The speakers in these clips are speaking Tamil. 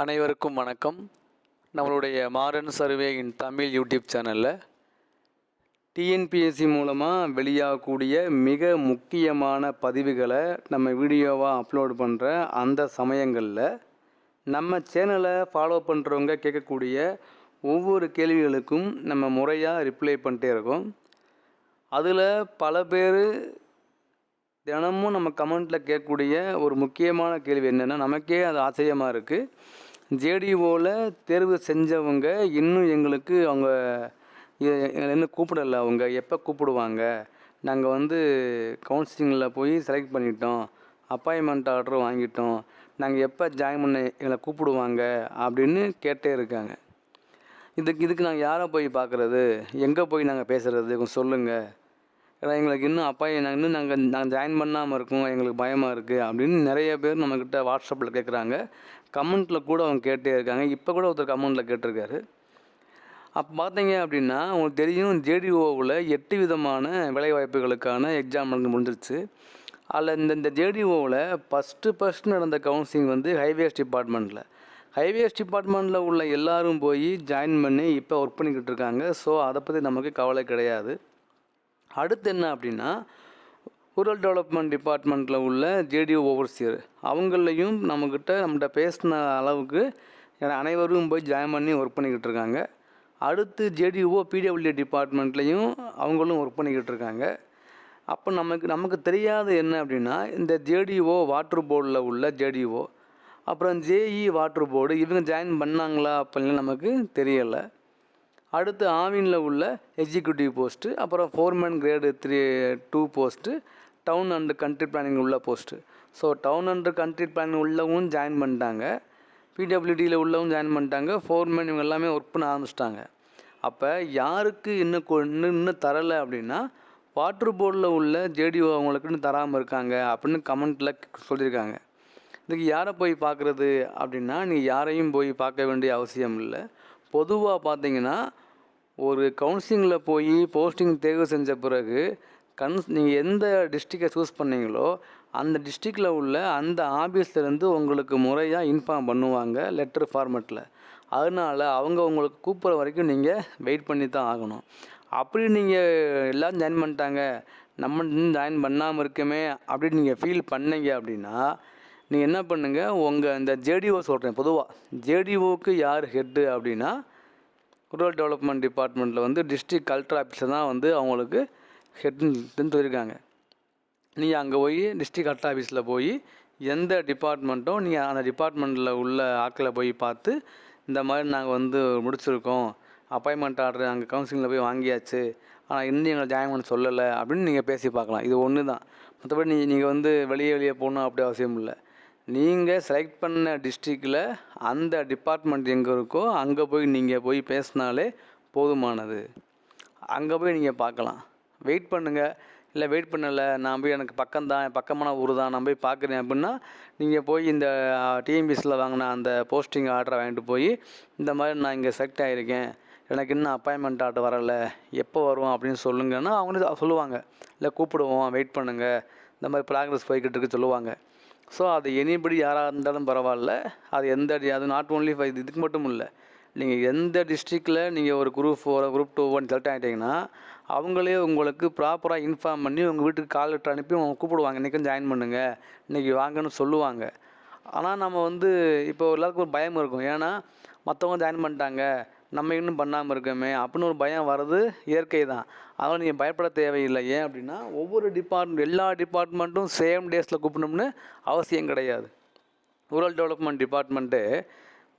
அனைவருக்கும் வணக்கம். நம்மளுடைய modern survey in Tamil YouTube சேனலில் டிஎன்பிஎஸ்சி மூலமாக வெளியாகக்கூடிய மிக முக்கியமான பதிவுகளை நம்ம வீடியோவாக அப்லோட் பண்ணுற அந்த சமயங்களில் நம்ம சேனலை ஃபாலோ பண்ணுறவங்க கேட்கக்கூடிய ஒவ்வொரு கேள்விகளுக்கும் நம்ம முறையாக ரிப்ளை பண்ணிட்டே இருக்கோம். அதில் பல பேர் தினமும் நம்ம கமெண்ட்டில் கேட்கக்கூடிய ஒரு முக்கியமான கேள்வி என்னென்னா நமக்கே அது ஆச்சரியமாக இருக்குது ஜேடிஓவில் தேர்வு செஞ்சவங்க இன்னும் எங்களுக்கு அவங்க எங்களை இன்னும் கூப்பிடல. அவங்க எப்போ கூப்பிடுவாங்க? நாங்கள் வந்து கவுன்சிலிங்கில் போய் செலக்ட் பண்ணிட்டோம். அப்பாயின்மெண்ட் ஆர்டர் வாங்கிட்டோம். நாங்கள் எப்போ ஜாயின் பண்ண எங்களை கூப்பிடுவாங்க? அப்படின்னு கேட்டே இருக்காங்க. இதுக்கு இதுக்கு நாங்கள் யாரை போய் பார்க்குறது எங்கே போய் நாங்கள் பேசுகிறது கொஞ்சம் சொல்லுங்கள் ஏன்னா எங்களுக்கு இன்னும் அப்பா நாங்கள் இன்னும் நாங்கள் நாங்கள் ஜாயின் பண்ணாமல் இருக்கோம் எங்களுக்கு பயமாக இருக்குது அப்படின்னு நிறைய பேர் நம்மக்கிட்ட வாட்ஸ்அப்பில் கேட்குறாங்க கமெண்ட்டில் கூட அவங்க கேட்டே இருக்காங்க. இப்போ கூட ஒருத்தர் கமெண்ட்டில் கேட்டிருக்காரு. அப்போ பார்த்தீங்க அப்படின்னா உங்களுக்கு தெரியும் ஜேடிஓவில் எட்டு விதமான வேலைவாய்ப்புகளுக்கான எக்ஸாம் நடந்து முடிஞ்சிருச்சு. அதில் இந்த இந்த ஜேடிஓவில் ஃபஸ்ட்டு ஃபஸ்ட்டு நடந்த கவுன்சிலிங் வந்து ஹைவேஸ் டிபார்ட்மெண்ட்டில் ஹைவேஸ் டிபார்ட்மெண்ட்டில் உள்ள எல்லாரும் போய் ஜாயின் பண்ணி இப்போ ஒர்க் பண்ணிக்கிட்டு இருக்காங்க. ஸோ அதை பற்றி நமக்கு கவலை கிடையாது. அடுத்து என்ன அப்படின்னா ரூரல் டெவலப்மெண்ட் டிபார்ட்மெண்ட்டில் உள்ள ஜேடிஓ ஓவர்சியர் அவங்களையும் நம்மக்கிட்ட நம்மகிட்ட பேசின அளவுக்கு அனைவரும் போய் ஜாயின் பண்ணி ஒர்க் பண்ணிக்கிட்டு இருக்காங்க. அடுத்து ஜேடிஓ பிடபிள்யூ டிபார்ட்மெண்ட்லேயும் அவங்களும் ஒர்க் பண்ணிக்கிட்டு இருக்காங்க. அப்போ நமக்கு நமக்கு தெரியாத என்ன அப்படின்னா இந்த ஜேடிஓ வாட்டர் போர்டில் உள்ள ஜேடிஓ அப்புறம் ஜேஇ வாட்டர் போர்டு இவங்க ஜாயின் பண்ணாங்களா அப்படின்னு நமக்கு தெரியலை. அடுத்து ஆவினில் உள்ள எக்ஸிக்யூட்டிவ் போஸ்ட்டு அப்புறம் foreman grade three two post town and country planning உள்ள post so town and country planning உள்ளவும் join பண்ணிட்டாங்க. பிடபிள்யூடியில் உள்ளவும் ஜாயின் பண்ணிட்டாங்க. ஃபோர்மேன் இவங்க எல்லாமே ஒர்க் பண்ண ஆரம்பிச்சிட்டாங்க. அப்போ யாருக்கு இன்னும் கொ- இன்னும் இன்னும் தரலை அப்படின்னா வாட்ரு போர்டில் உள்ள ஜேடிஓ அவங்களுக்குன்னு தராமல் இருக்காங்க அப்படின்னு கமெண்ட்டில் சொல்லியிருக்காங்க. இதுக்கு யாரை போய் பார்க்குறது அப்படின்னா நீ யாரையும் போய் பார்க்க வேண்டிய அவசியம் இல்லை. பொதுவாக பார்த்தீங்கன்னா ஒரு கவுன்சிலிங்கில் போய் போஸ்டிங் தேர்வு செஞ்ச பிறகு கன்ஸ் நீங்கள் எந்த டிஸ்ட்ரிக்டை சூஸ் பண்ணீங்களோ அந்த டிஸ்ட்ரிக்டில் உள்ள அந்த ஆஃபீஸ்லேருந்து உங்களுக்கு முறையாக இன்ஃபார்ம் பண்ணுவாங்க லெட்டர் ஃபார்மெட்டில் அதனால் அவங்க உங்களுக்கு கூப்பிட்ற வரைக்கும் நீங்கள் வெயிட் பண்ணி தான் ஆகணும். அப்படி நீங்கள் எல்லோரும் ஜாயின் பண்ணிட்டாங்க நம்ம ஜாயின் பண்ணாமல் இருக்குமே அப்படின்னு நீங்கள் ஃபீல் பண்ணீங்க அப்படின்னா நீங்கள் என்ன பண்ணுங்கள் உங்கள் இந்த ஜேடிஓ சொல்கிறேன் பொதுவாக ஜேடிஓக்கு யார் ஹெட்டு அப்படின்னா ரூரல் டெவலப்மெண்ட் டிபார்ட்மெண்ட்டில் வந்து டிஸ்ட்ரிக்ட் கலெக்டர் ஆஃபீஸர் தான் வந்து அவங்களுக்கு ஹெட்னு சொல்லியிருக்காங்க. நீங்கள் அங்கே போய் டிஸ்ட்ரிக்ட் கலெக்டர் ஆஃபீஸில் போய் எந்த டிபார்ட்மெண்ட்டோ நீங்கள் அந்த டிபார்ட்மெண்ட்டில் உள்ள ஆட்களை போய் பார்த்து இந்த மாதிரி நாங்கள் வந்து முடிச்சிருக்கோம். அப்பாயின்மெண்ட் ஆர்டர் அங்கே கவுன்சிலிங்கில் போய் வாங்கியாச்சு. ஆனால் இன்னும் எங்களை ஜாயின் பண்ண சொல்லலை அப்படின்னு நீங்கள் பேசி பார்க்கலாம். இது ஒன்று தான் மற்றபடி நீ நீங்கள் வந்து வெளியே வெளியே போகணும் அப்படி அவசியம் இல்லை. நீங்கள் செலக்ட் பண்ண டிஸ்ட்ரிக்டில் அந்த டிபார்ட்மெண்ட் எங்கே இருக்கோ அங்கே போய் நீங்கள் போய் பேசினாலே போதுமானது. அங்கே போய் நீங்கள் பார்க்கலாம். வெயிட் பண்ணுங்கள் இல்லை வெயிட் பண்ணலை. நான் போய் எனக்கு பக்கம்தான் பக்கமான ஊர் தான் நான் போய் பார்க்குறேன் அப்படின்னா நீங்கள் போய் இந்த டிஎம்பிஎஸ்சில் வாங்கின அந்த போஸ்டிங் ஆர்டரை வாங்கிட்டு போய் இந்த மாதிரி நான் இங்கே செலக்ட் ஆகியிருக்கேன் எனக்கு இன்னும் அப்பாயின்மெண்ட் ஆர்டர் வரலை. எப்போ வரும் அப்படின்னு சொல்லுங்கன்னா அவங்களே சொல்லுவாங்க. இல்லை கூப்பிடுவோம். வெயிட் பண்ணுங்கள் இந்த மாதிரி ப்ராக்ரஸ் போய்கிட்டு இருக்கு சொல்லுவாங்க. ஸோ அது எனிபடி யாராக இருந்தாலும் பரவாயில்ல. அது எந்த அடி அது நாட் ஓன்லி ஃபை இதுக்கு மட்டும் இல்லை. நீங்கள் எந்த டிஸ்ட்ரிக்டில் நீங்கள் ஒரு group four group two one select ஆகிட்டீங்கன்னா அவங்களே உங்களுக்கு ப்ராப்பராக இன்ஃபார்ம் பண்ணி உங்கள் வீட்டுக்கு கால் லெட்டர் அனுப்பி அவங்க கூப்பிடுவாங்க. இன்றைக்கும் ஜாயின் பண்ணுங்கள் இன்றைக்கி வாங்கன்னு சொல்லுவாங்க. ஆனால் நம்ம வந்து இப்போ எல்லாருக்கும் ஒரு பயம் இருக்கும். ஏன்னா மற்றவங்க ஜாயின் பண்ணிட்டாங்க. நம்ம இன்னும் பண்ணாமல் இருக்கோமே அப்படின்னு ஒரு பயம் வர்றது இயற்கை தான் அதனால் நீங்கள் பயப்பட தேவையில்லை. ஏன் அப்படின்னா ஒவ்வொரு டிபார்ட்மெண்ட் எல்லா டிபார்ட்மெண்ட்டும் சேம் டேஸில் கூப்பிடணும்னு அவசியம் கிடையாது. ரூரல் டெவலப்மெண்ட் டிபார்ட்மெண்ட்டு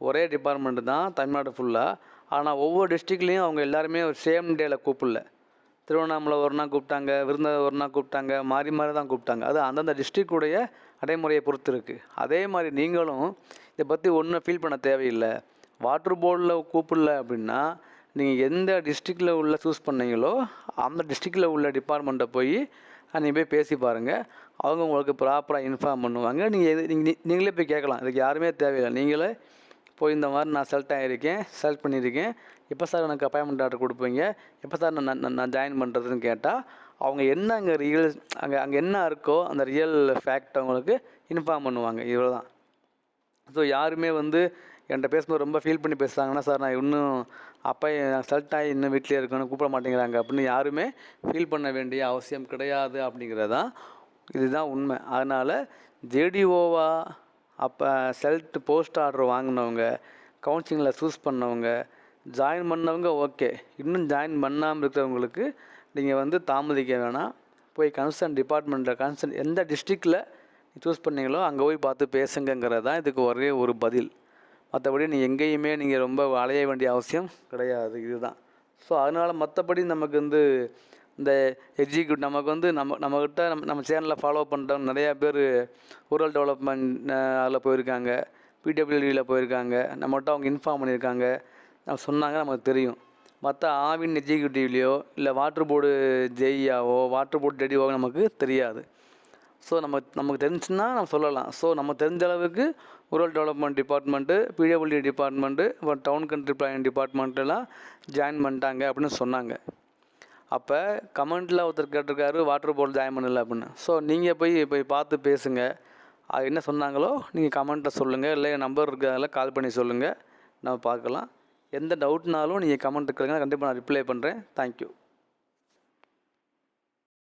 ஒரே டிபார்ட்மெண்ட்டு தான் தமிழ்நாடு ஃபுல்லாக ஆனால் ஒவ்வொரு டிஸ்ட்ரிக்ட்லேயும் அவங்க எல்லாருமே ஒரு சேம் டேயில் கூப்பிடல. திருவண்ணாமலை ஒரு நாள் கூப்பிட்டாங்க விருதுநகர் ஒரு நாள் கூப்பிட்டாங்க மாறி மாறி தான் கூப்பிட்டாங்க. அது அந்தந்த டிஸ்ட்ரிக்டுடைய நடைமுறையை பொறுத்து இருக்குது அதே மாதிரி நீங்களும் இதை பற்றி ஒன்றும் ஃபீல் பண்ண தேவையில்லை. வாட்டர் போர்டில் கூப்பிடல அப்படின்னா நீங்கள் எந்த டிஸ்ட்ரிக்டில் உள்ள சூஸ் பண்ணீங்களோ அந்த டிஸ்ட்ரிக்டில் உள்ள டிபார்ட்மெண்ட்டை போய் நீங்கள் போய் பேசி பாருங்கள் அவங்க உங்களுக்கு ப்ராப்பராக இன்ஃபார்ம் பண்ணுவாங்க. நீங்கள் எது நீங்கள் நீங்களே போய் கேட்கலாம். இதுக்கு யாருமே தேவையில்லை. நீங்களே போய் இந்த மாதிரி நான் செலக்ட் ஆகியிருக்கேன் செலக்ட் பண்ணியிருக்கேன். எப்போ சார் எனக்கு அப்பாயின்மெண்ட் ஆர்டர் கொடுப்பீங்க? எப்போ சார் நான் நான் நான் ஜாயின் பண்ணுறதுன்னு கேட்டால் அவங்க என்ன அங்கே ரியல் அங்கே அங்கே என்ன இருக்கோ அந்த ரியல் ஃபேக்ட் அவங்களுக்கு இன்ஃபார்ம் பண்ணுவாங்க. இவ்வளோ தான் ஸோ யாருமே வந்து என்கிட்ட பேசும்போது ரொம்ப ஃபீல் பண்ணி பேசுகிறாங்கன்னா சார் நான் இன்னும் அப்பா செலக்ட் ஆகி இன்னும் வீட்டிலே இருக்கணும் கூப்பிட மாட்டேங்கிறாங்க அப்படின்னு யாருமே ஃபீல் பண்ண வேண்டிய அவசியம் கிடையாது அப்படிங்கிறதான் இதுதான் உண்மை. அதனால் ஜேடிஓவா அப்போ செல்ட் போஸ்ட் ஆர்டர் வாங்கினவங்க கவுன்சிலிங்கில் சூஸ் பண்ணவங்க ஜாயின் பண்ணவங்க ஓகே இன்னும் ஜாயின் பண்ணாமல் இருக்கிறவங்களுக்கு நீங்கள் வந்து தாமதிக்க வேணாம். போய் கன்சர்ன் டிபார்ட்மெண்ட்டில் கன்சர்ன் எந்த டிஸ்ட்ரிக்டில் சூஸ் பண்ணீங்களோ அங்கே போய் பார்த்து பேசுங்கங்கிறது தான் இதுக்கு ஒரே ஒரு பதில். மற்றபடி நீங்கள் எங்கேயுமே நீங்கள் ரொம்ப அலைய வேண்டிய அவசியம் கிடையாது இதுதான். ஸோ அதனால் மற்றபடி நமக்கு வந்து இந்த எக்ஸிக்யூட் நமக்கு வந்து நம்ம நம்மக்கிட்ட நம்ம நம்ம சேனலில் ஃபாலோ பண்ணுறோம் நிறையா பேர் ரூரல் டெவலப்மெண்ட் அதில் போயிருக்காங்க. பிடபிள்யூடியில் போயிருக்காங்க. நம்மகிட்ட அவங்க இன்ஃபார்ம் பண்ணியிருக்காங்க. நம்ம சொன்னாங்க நமக்கு தெரியும். மற்ற ஆவின் எக்ஸிக்யூட்டிவ்லேயோ இல்லை வாட்டர் போர்டு ஜெய்யாவோ வாட்டர் போர்டு டெடிஓவோ நமக்கு தெரியாது. ஸோ நம்ம நமக்கு தெரிஞ்சுன்னா நம்ம சொல்லலாம். ஸோ நம்ம தெரிஞ்ச அளவுக்கு rural development department PW department அப்புறம் டவுன் கண்ட்ரி பிளானிங் டிபார்ட்மெண்ட்டெல்லாம் ஜாயின் பண்ணிட்டாங்க அப்படின்னு சொன்னாங்க. அப்போ கமெண்ட்டில் ஒருத்தர் கேட்டிருக்காரு வாட்டர் போர்டு ஜாயின் பண்ணல அப்படின்னு. ஸோ நீங்கள் போய் போய் பார்த்து பேசுங்க. அது என்ன சொன்னாங்களோ நீங்கள் கமெண்ட்டில் சொல்லுங்கள் இல்லை நம்பர் இருக்கிறதால கால் பண்ணி சொல்லுங்கள் நம்ம பார்க்கலாம். எந்த டவுட்னாலும் நீங்கள் கமெண்ட் இருக்கிறீங்கன்னா கண்டிப்பாக நான் ரிப்ளை பண்ணுறேன் தேங்க்யூ